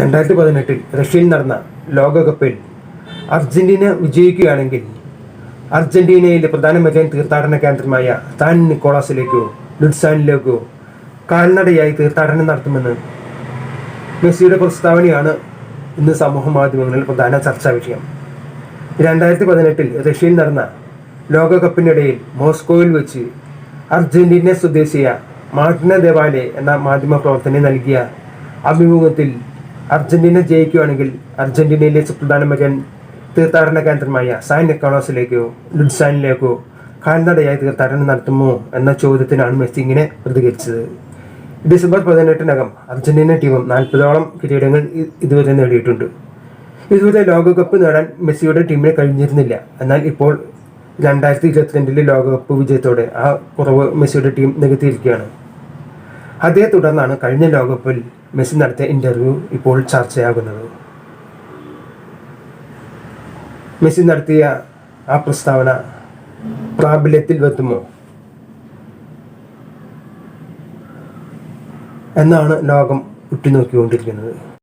രണ്ടായിരത്തി പതിനെട്ടിൽ റഷ്യയിൽ നടന്ന ലോകകപ്പിൽ അർജന്റീന വിജയിക്കുകയാണെങ്കിൽ അർജന്റീനയിലെ പ്രധാന മെജൻ തീർത്ഥാടന കേന്ദ്രമായ താൻ നിക്കോളാസിലേക്കോ ലുഡ്സാനിലേക്കോ കാൽനടയായി തീർത്ഥാടനം നടത്തുമെന്ന് മെസ്സിയുടെ പ്രസ്താവനയാണ് ഇന്ന് സമൂഹ മാധ്യമങ്ങളിൽ പ്രധാന ചർച്ചാ വിഷയം. രണ്ടായിരത്തി പതിനെട്ടിൽ റഷ്യയിൽ നടന്ന ലോകകപ്പിനിടയിൽ മോസ്കോയിൽ വെച്ച് അർജന്റീന സ്വദേശിയ മാർട്ടിന ദേവാലെ എന്ന മാധ്യമ പ്രവർത്തനം നൽകിയ അഭിമുഖത്തിൽ അർജന്റീന ജയിക്കുകയാണെങ്കിൽ അർജന്റീനയിലെ സുപ്രധാന മകൻ തീർത്ഥാടന കേന്ദ്രമായ സാൻ നിക്കോളോസിലേക്കോ ലുഡ്സാനിലേക്കോ കാൽനടയായി തീർത്ഥാടനം നടത്തുമോ എന്ന ചോദ്യത്തിനാണ് മെസ്സി ഇങ്ങനെ പ്രതികരിച്ചത്. ഡിസംബർ പതിനെട്ടിനകം അർജന്റീന ടീമും നാൽപ്പതോളം കിരീടങ്ങൾ ഇതുവരെ നേടിയിട്ടുണ്ട്. ഇതുവരെ ലോകകപ്പ് നേടാൻ മെസ്സിയുടെ ടീമിന് കഴിഞ്ഞിരുന്നില്ല. എന്നാൽ ഇപ്പോൾ രണ്ടായിരത്തി ഇരുപത്തിരണ്ടിലെ ലോകകപ്പ് വിജയത്തോടെ ആ കുറവ് മെസ്സിയുടെ ടീം നികത്തിയിരിക്കുകയാണ്. അതേ തുടർന്നാണ് കഴിഞ്ഞ ലോകകപ്പിൽ മെസ്സി നടത്തിയ ഇന്റർവ്യൂ ഇപ്പോൾ ചർച്ചയാകുന്നത്. മെസ്സി നടത്തിയ ആ പ്രസ്താവന പ്രാബല്യത്തിൽ വരുത്തുമോ? എന്നാണ് ലോകം ഉറ്റുനോക്കിക്കൊണ്ടിരിക്കുന്നത്.